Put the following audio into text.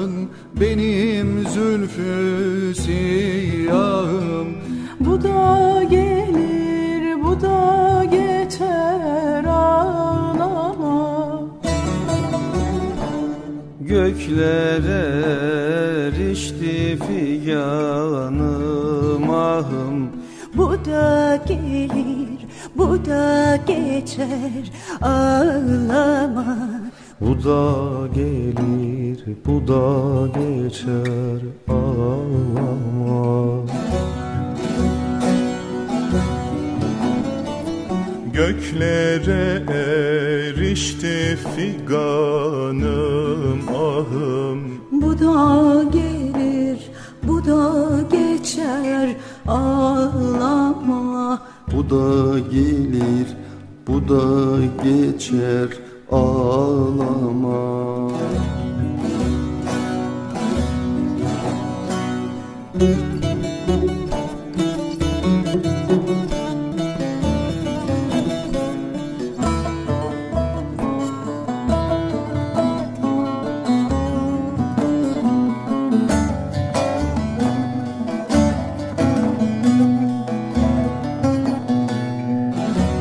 Dudağın benim zülfü siyahım. Bu da gelir bu da geçer ağlama. Göklere erişti figanım ahım. Bu da gelir bu da geçer ağlama. Bu da gelir, bu da geçer ağlama. Göklere erişti figanım ahım. Bu da gelir, bu da geçer Ağlama. Bu da gelir, bu da geçer ağlama Müzik